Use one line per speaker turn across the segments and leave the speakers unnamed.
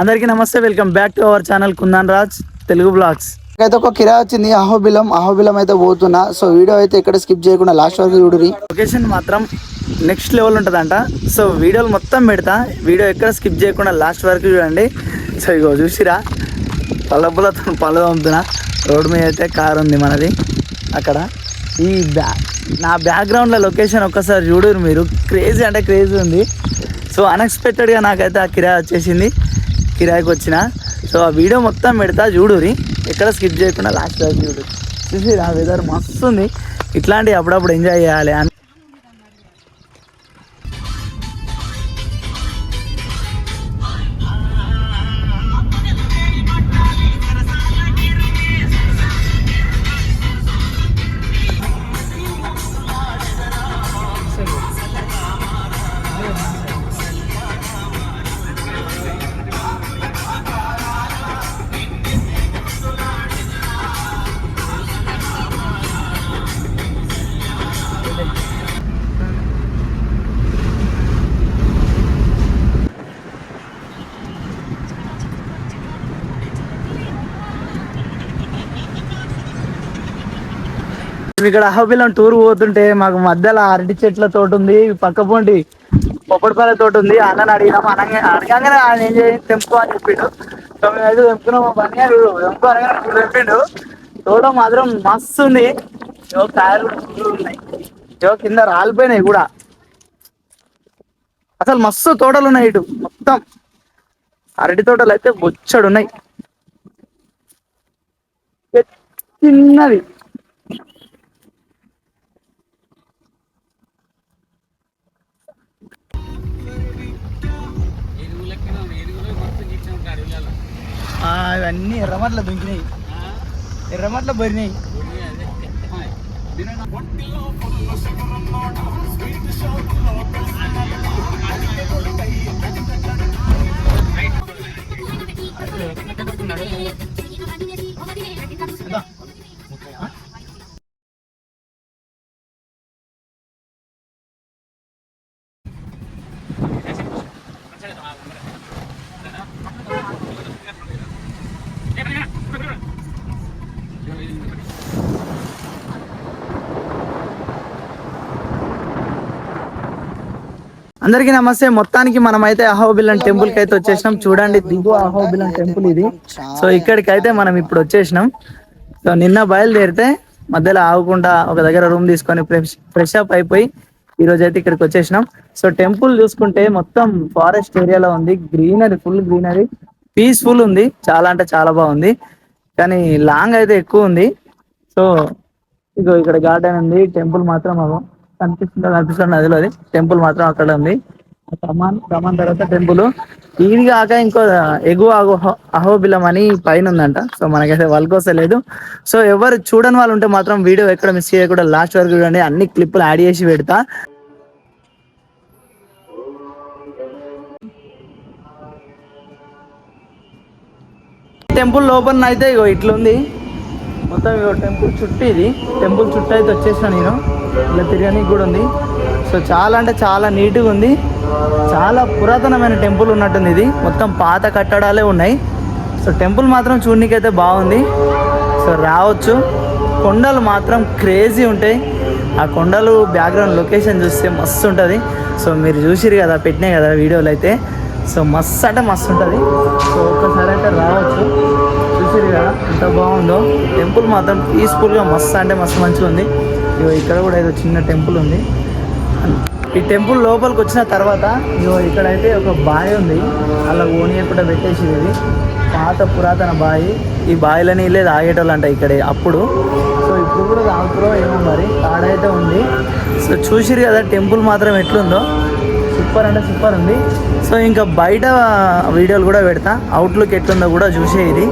అందరికీ నమస్తే welcome back to our channel Kundan Raj Telugu blogs.
అయితే ఒక కిరా వచ్చింది అహోబిలం అహోబిలం అయితే పోతున్నా. సో వీడియో అయితే ఇక్కడ స్కిప్ చేయకుండా లాస్ట్ వరకు చూడురి
లొకేషన్ మాత్రం నెక్స్ట్ లెవెల్ ఉంటుందంట. సో వీడియోలు మొత్తం పెడతా. వీడియో ఎక్కడ స్కిప్ చేయకుండా లాస్ట్ వరకు చూడండి. సో ఇగో చూసిరా? పళ్ళపులతో పళ్ళు పంపుతున్నా రోడ్డు మీద అయితే కార్ ఉంది మనది. అక్కడ. ఈ బ్యా నా బ్యాక్గ్రౌండ్లో లొకేషన్ ఒక్కసారి చూడరు మీరు. క్రేజీ అంటే క్రేజీ ఉంది. సో అన్ఎక్స్పెక్టెడ్గా నాకైతే ఆ కిరాయి వచ్చేసింది. కిరాయికి వచ్చిన. సో ఆ వీడియో మొత్తం పెడతా చూడురి ఎక్కడ స్కిప్ చేయకుండా లాస్ట్ వరకు చూడు. చూసి ఆ వెదర్ మస్తు ఉంది. ఇట్లాంటివి అప్పుడప్పుడు ఎంజాయ్ చేయాలి. ఇక్కడ అహోబిలం టూర్ పోతుంటే మాకు మధ్యలో అరటి చెట్ల తోట ఉంది పక్క పొంటి పొప్పడిపల్లె తోట ఉంది. అన్నని అడిగినాం అనగా అడగంగానే ఆయన ఏం చేసి తెంపుకో అని చెప్పిండు. సో మేమైతే తెంపుకున్నాం మా బండి గారు అనగానే తెంపిండు తోట మాత్రం మస్తు ఉంది. ఏవో కాయలు ఉన్నాయి. ఏవో కింద రాలిపోయినాయి కూడా. అసలు మస్తు తోటలు ఉన్నాయి ఇటు మొత్తం. అరటి తోటలు అయితే బొచ్చడు ఉన్నాయి. చిన్నది అవన్నీ ఇవన్నీ దుంకినాయి. ఎర్రమట్ల బరినాయి. అందరికీ నమస్తే. మొత్తానికి మనం అయితే అహోబిలన్ టెంపుల్కి అయితే వచ్చేసినాం. చూడండి దిగు అహోబిలం టెంపుల్ ఇది. సో ఇక్కడికైతే మనం ఇప్పుడు వచ్చేసినాం. సో నిన్న బయలుదేరితే మధ్యలో ఆగకుండా ఒక దగ్గర రూమ్ తీసుకొని ఫ్రెష్ ఫ్రెష్ అప్ అయిపోయి ఈ రోజు అయితే ఇక్కడికి వచ్చేసినాం. సో టెంపుల్ చూసుకుంటే మొత్తం ఫారెస్ట్ ఏరియాలో ఉంది. Greenery full greenery. పీస్ఫుల్ ఉంది. చాలా అంటే చాలా బాగుంది. కానీ లాంగ్ అయితే ఎక్కువ ఉంది. సో ఇగో ఇక్కడ గార్డెన్ ఉంది. టెంపుల్ మాత్రం అవ్వం కనిపిస్తుందో కనిపిస్తుంది నదిలో అది టెంపుల్ మాత్రం అక్కడ ఉంది. కమాన్ కమాన్ తర్వాత టెంపుల్. ఇది కాక ఇంకో ఎగువ అహోబిలం అని పైన ఉందంట. సో మనకైతే వాళ్ళకోసం వస్తలేదు సో ఎవరు చూడని వాళ్ళు ఉంటే మాత్రం వీడియో ఎక్కడ మిస్ చేయకుండా లాస్ట్ వరకు చూడండి. అన్ని క్లిప్పులు యాడ్ చేసి పెడతా. టెంపుల్ లోపల అయితే ఇగో ఇట్లుంది. మొత్తం ఇగో టెంపుల్ చుట్టూ ఇది. టెంపుల్ చుట్టూ అయితే వచ్చేసిన నేను. ఇలా తిరగడానికి కూడా ఉంది. సో చాలా అంటే చాలా నీట్గా ఉంది. చాలా పురాతనమైన టెంపుల్ ఉన్నట్టుంది ఇది. మొత్తం పాత కట్టడాలే ఉన్నాయి. సో టెంపుల్ మాత్రం చూడనీకైతే బాగుంది. సో రావచ్చు. కొండలు మాత్రం క్రేజీ ఉంటాయి. ఆ కొండలు బ్యాక్గ్రౌండ్ లొకేషన్ చూస్తే మస్తు ఉంటుంది. సో మీరు చూసిరు కదా పెట్టినాయి కదా వీడియోలు అయితే. సో మస్తు అంటే మస్తు ఉంటుంది. సో ఒక్కసారి అయితే రావచ్చు. చూసిరు కదా ఎంత బాగుందో. టెంపుల్ మాత్రం పీస్ఫుల్గా మస్తు అంటే మస్తు మంచిగా ఉంది. ఇగో ఇక్కడ కూడా ఏదో చిన్న టెంపుల్ ఉంది. ఈ టెంపుల్ లోపలికి వచ్చిన తర్వాత ఇగో ఇక్కడైతే ఒక బావి ఉంది. అలా ఓనియకుండా పెట్టేసి ఇది. పాత పురాతన బావి. ఈ బావిలో నీళ్ళే తాగేటోళ్ళు అంట ఇక్కడ అప్పుడు. సో ఇప్పుడు కూడా తాగుతారో ఏమో మరి. తాడైతే ఉంది. సో చూసిరు కదా టెంపుల్ మాత్రం ఎట్లుందో. సూపర్ అంటే సూపర్ ఉంది. సో ఇంకా బయట వీడియోలు కూడా పెడతా. అవుట్లుక్ ఎట్లుందో కూడా చూసే ఇది.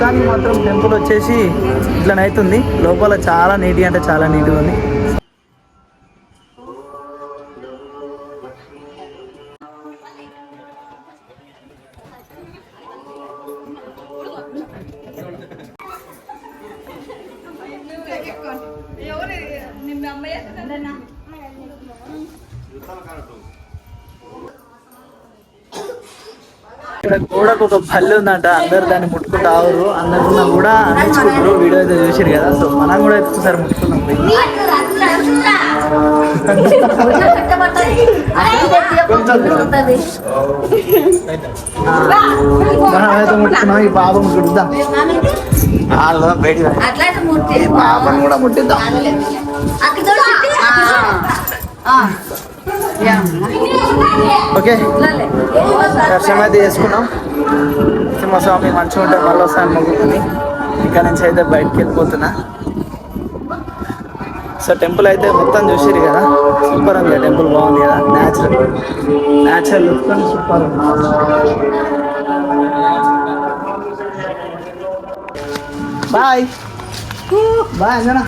మొత్తానికి మాత్రం టెంపుల్ వచ్చేసి ఇట్లనైతుంది లోపల చాలా నీటి అంటే చాలా నీటి ఉంది. ఇక్కడ గోడకు ఒక పల్లె ఉందంట. అందరు దాన్ని ముట్టుకుంటా ఆవురు అందరు కూడా అందించుకుంటారు వీడియో అయితే చూసారు కదా. సో మనం కూడా అయితే ఒకసారి ముట్టుకున్నాం మనం అయితే ముట్టుకున్నాం. ఈ పాపం బయట
మూర్తి
ఈ పాపను కూడా ముట్టిద్దాం. ఓకే. దర్శనం అయితే చేసుకున్నాం. సింహస్వామి మంచిగా ఉంటే మళ్ళీ వస్తాను మొగ్గుతుంది. ఇక్కడ నుంచి అయితే బయటకు వెళ్ళిపోతున్నా. సో టెంపుల్ అయితే మొత్తం చూసిరు కదా. సూపర్ ఉంది టెంపుల్ బాగుంది కదా. న్యాచురల్ న్యాచురల్ లుక్ సూపర్ ఉంది. Bye bye Anjana.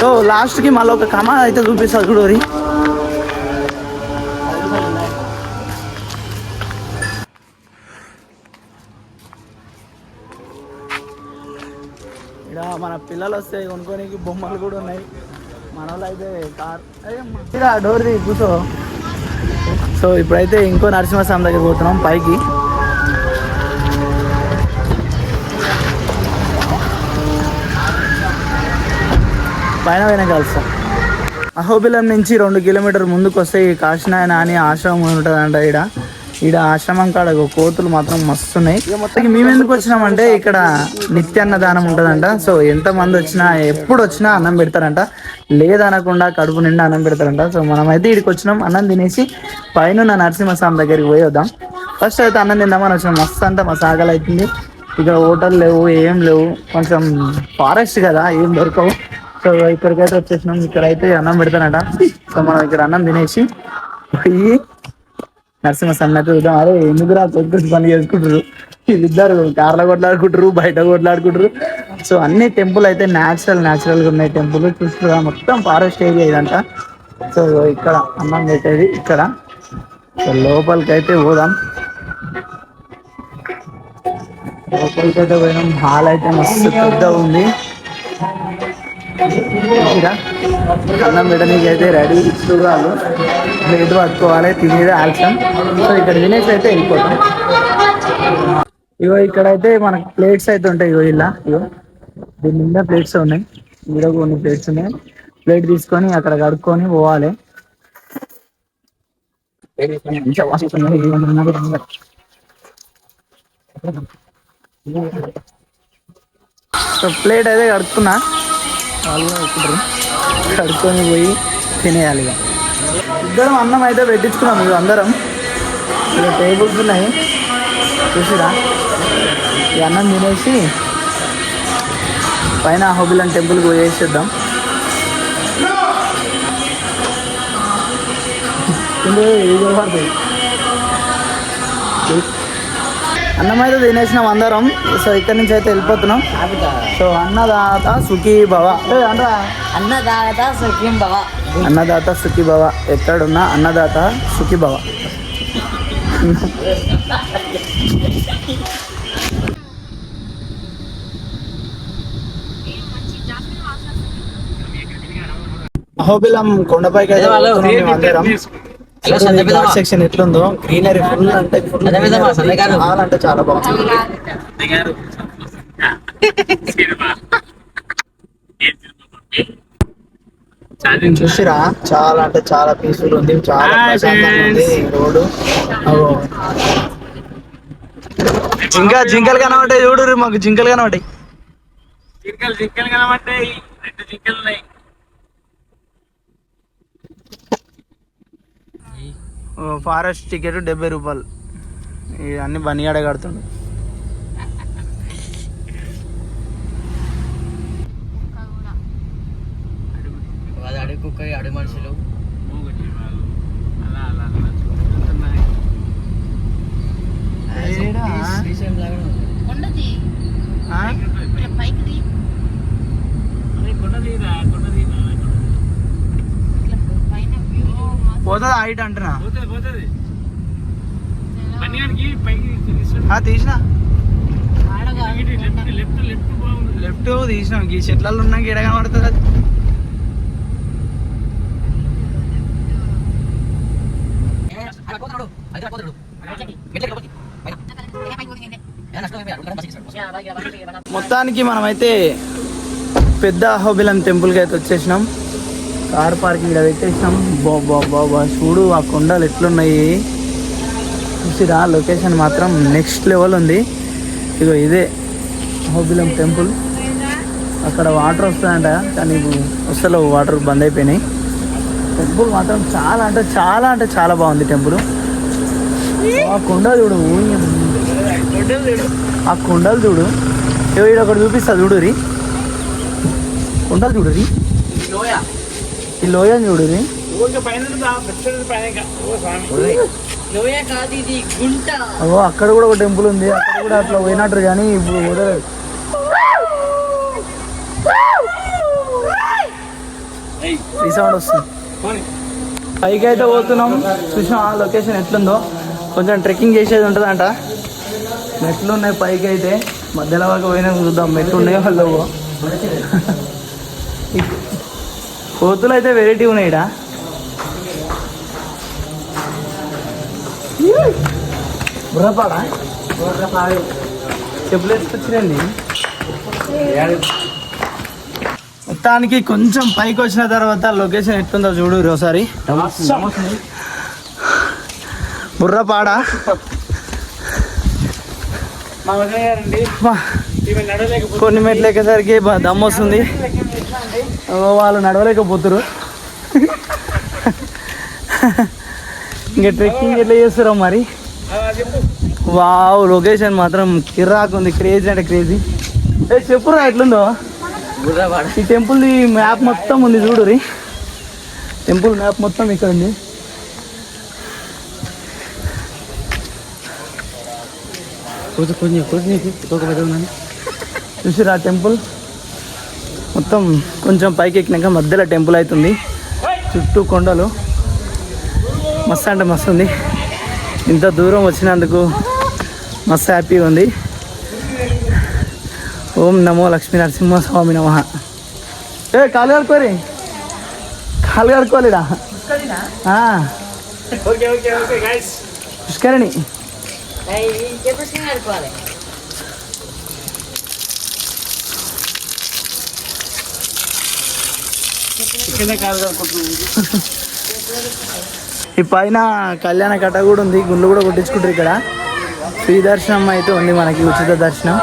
సో లాస్ట్కి మళ్ళీ ఒక కమా అయితే చూపిస్తారు చూడరి ఇక్కడ మన పిల్లలు వస్తే కొనుక్కోనికి బొమ్మలు కూడా ఉన్నాయి. మన వాళ్ళు అయితే కార్ ఇక్కడ డోర్ది కూర్చో. సో ఇప్పుడైతే ఇంకో నరసింహస్వామి దగ్గర పోతున్నాం పైకి. పైన పైన కలుస్తాం. అహోబిలం నుంచి రెండు కిలోమీటర్ ముందుకు వస్తే ఈ కాశీనాయన అని ఆశ్రమం ఉంటుందంట ఈడ. ఈడ ఆశ్రమం కాడ ఒక కోతులు మాత్రం మస్తు ఉన్నాయి మొత్తానికి మేము ఎందుకు వచ్చినామంటే ఇక్కడ నిత్యాన్నదానం ఉంటుందంట. సో ఎంతమంది వచ్చినా ఎప్పుడు వచ్చినా అన్నం పెడతారంట. లేదనకుండా కడుపు నిండా అన్నం పెడతారంట. సో మనమైతే ఇక్కడికి వచ్చినాం అన్నం తినేసి పైన నరసింహస్వామి దగ్గరికి పోయి వద్దాం. ఫస్ట్ అయితే అన్నం తిందామని వచ్చినాం. మస్తు అంతా మా సాగలు అవుతుంది ఇక్కడ హోటల్ లేవు ఏం లేవు. కొంచెం ఫారెస్ట్ కదా ఏం దొరకవు. సో ఇక్కడికైతే వచ్చేసినాం. ఇక్కడ అయితే అన్నం పెడతానట సో మనం ఇక్కడ అన్నం తినేసి పోయి నరసింహ అయితే చూద్దాం. అరే ఎందుకురా రా పని చేసుకుంటారు వీళ్ళిద్దరు కార్లో కొట్లాడుకుంటారు బయట కొట్లాడుకుంటారు సో అన్ని టెంపుల్ అయితే న్యాచురల్ న్యాచురల్గా ఉన్నాయి టెంపుల్. చూస్తున్నా మొత్తం ఫారెస్ట్ ఏరియా ఇదంట. సో ఇక్కడ అన్నం పెట్టేది ఇక్కడ. సో లోపలికి అయితే పోదాం. లోపలికి అయితే పోయినాం. హాల్ అయితే మస్తు పెద్ద ఉంది. అన్నం పెట్టడానికి అయితే రెడీ చూడాలి ప్లేట్ పట్టుకోవాలి తినేది ఆల్సం సో ఇక్కడ తినేసి అయితే వెళ్ళిపోతాం ఇగో ఇక్కడ అయితే మనకు ప్లేట్స్ అయితే ఉంటాయి. ఇగో ఇలా ఇగో. దీని నిండా ప్లేట్స్ ఉన్నాయి. ఇక్కడ కొన్ని ప్లేట్స్ ఉన్నాయి. ప్లేట్ తీసుకొని అక్కడ కడుక్కొని పోవాలి. సో ప్లేట్ అయితే కడుక్కున్నా. వాళ్ళు ఎక్కుతారు. కడుక్కొని పోయి తినేయాలి ఇక. ఇద్దరం అన్నం అయితే పెట్టించుకున్నాం ఇక అందరం. ఇక టేబుల్స్ ఉన్నాయి. చూసిరా? ఈ అన్నం తినేసి పైన హోబిలన్ టెంపుల్కి పోయేసేద్దాం కింద ఏదో పడుతుంది అన్నం అయితే తినేసినాం అందరం. సో ఇక్కడ నుంచి అయితే వెళ్ళిపోతున్నాం. సో అన్నదాత సుఖీ భవ
అన్నదాత సుఖం భవ
అన్నదాత సుఖీ భవ ఎక్కడున్నా అన్నదాత సుఖీ భవ అహోబిలం కొండపైకి అయితే అందరం. సెక్షన్ ఎట్లుందో? గ్రీనరీ ఫుల్ అంటే ఫుల్ చాలా అంటే చాలా బాగుంది. చూసిరా? చాలా అంటే చాలా పీస్ఫుల్ ఉంది చాలా ప్రశాంతంగా ఉంది ఈ రోడ్డు. జింక జింకలు కనబడ్డాయి చూడు మాకు జింకలు కనబడ్డాయి.
జింకలు జింకలు కనబడ్డాయి. రెండు జింకలు ఉన్నాయి.
ఫారెస్ట్ టికెట్ డెబ్బై రూపాయలు. ఇవి అన్ని బనియాడ కడుతుండు.
కుక్క మనుషులు.
మూగటి వాళ్ళు అలా అలా అలా చూస్తున్నాయి
ఏడా?
శ్రీశైలం లాగానే ఉంది.
ఉండది
ఆ?
పైకి ది
అరే కొండ తీరా కొండ తీరా
పైన వ్యూ
పోతుందా హైట్ అంటున్నా? తీసిన?
లెఫ్ట్
తీసినాం. ఈ చెట్లలో ఉన్నాక ఎడ కనబడుతుంది? అది మొత్తానికి మనమైతే పెద్ద అహోబిలం టెంపుల్కి అయితే వచ్చేసినాం. కార్ పార్కింగ్ ఇక్కడ పెట్టేసినాం. బాబా బాబా చూడు ఆ కొండలు ఎట్లున్నాయి. చూసిరా లొకేషన్ మాత్రం నెక్స్ట్ లెవెల్ ఉంది. ఇగో ఇదే హోబిలం టెంపుల్. అక్కడ వాటర్ వస్తాయంట కానీ ఇప్పుడు వాటర్ బంద్ అయిపోయినాయి. టెంపుల్ మాత్రం చాలా అంటే చాలా అంటే చాలా బాగుంది టెంపుల్. ఆ కొండలు చూడు ఆ కొండలు చూడు. ఇగో ఒకటి చూపిస్తా చూడు రీ కొండలు చూడు రీ ఈ లోయని చూడు.
ఓ స్వామి.
లోయ కాదు ఇది గుంట.
అగో అక్కడ కూడా ఒక టెంపుల్ ఉంది. అక్కడ కూడా అట్లా పోయినట్టు కానీ ఇప్పుడు సౌండ్ వస్తుంది. పైకి అయితే పోతున్నాం. చూసాం ఆ లొకేషన్ ఎట్లుందో. కొంచెం ట్రెక్కింగ్ చేసేది ఉంటుందంట. మెట్లు ఉన్నాయి పైకి అయితే. మధ్యలో వరకు పోయినా చూద్దాం. మెట్లు ఉన్నాయో ఈ కోతులు అయితే వెరైటీ ఉన్నాయి ఈడ బుర్రపాడా? చెప్పులు మొత్తానికి కొంచెం పైకి వచ్చిన తర్వాత లొకేషన్ ఎట్లుందో చూడు ఒకసారి. బుర్రపాడ?
మా వదిన
కొన్ని మెట్లు ఎక్కేసరికి దమ్ దమ్ము వస్తుంది వాళ్ళు నడవలేకపోతురు ఇంకా ట్రెక్కింగ్ ఎట్లా చేస్తారో మరి వావ్ లొకేషన్ మాత్రం కిర్రాక్ ఉంది క్రేజీ అంటే క్రేజీ ఏ చెప్పురా ఎట్లుందో ఈ టెంపుల్ మ్యాప్ మొత్తం ఉంది చూడు రీ టెంపుల్ మ్యాప్ మొత్తం ఇక్కడ ఉంది
కొంచెం కొంచెం
చూసిరా టెంపుల్? మొత్తం కొంచెం పైకి ఎక్కినాక మధ్యలో టెంపుల్ అవుతుంది చుట్టూ కొండలు. మస్తు అంటే మస్తు ఉంది. ఇంత దూరం వచ్చినందుకు మస్తు హ్యాపీగా ఉంది. ఓం నమో లక్ష్మీ నరసింహ స్వామి నమ. ఏ కాలు కడుకోరి కాలు కడుకోలేదా పుష్కరిణి
చెప్పేసి నడుకోవాలి
కింద కాదు అనుకుంటున్నాను
ఈ పైన కళ్యాణ కట్ట కూడా ఉంది. గుళ్ళు కూడా కొట్టించుకుంటారు ఇక్కడ. ఫ్రీ దర్శనం అయితే ఉంది మనకి ఉచిత దర్శనం.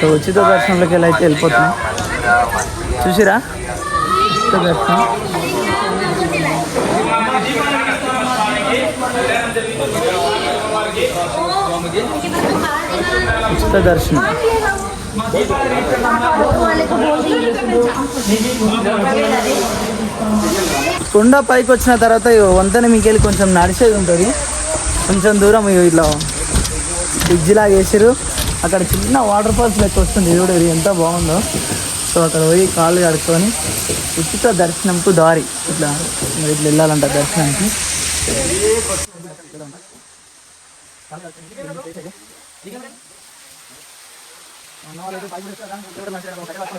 సో ఉచిత దర్శనంలోకి వెళ్ళి అయితే వెళ్ళిపోతున్నాం. చూసిరా? ఉచిత దర్శనం. ఉచిత దర్శనం. కొండ పైకి వచ్చిన తర్వాత ఇగో వంతెన మీకెళ్ళి కొంచెం నడిచేది ఉంటుంది. కొంచెం దూరం ఇట్లా బ్రిడ్జ్ లాగా వేసారు అక్కడ చిన్న వాటర్ ఫాల్స్ లెక్క వస్తుంది ఇది ఇది ఎంత బాగుందో. సో అక్కడ పోయి కాళ్ళు కడుక్కొని ఉచిత దర్శనంకు దారి. ఇట్లా ఇట్లా వెళ్ళాలంట దర్శనానికి. ഒന്നാമതൊരു ഫൈവ് മിനിറ്റ്സ് അതാണ് കുട്ടിയോട് പറഞ്ഞു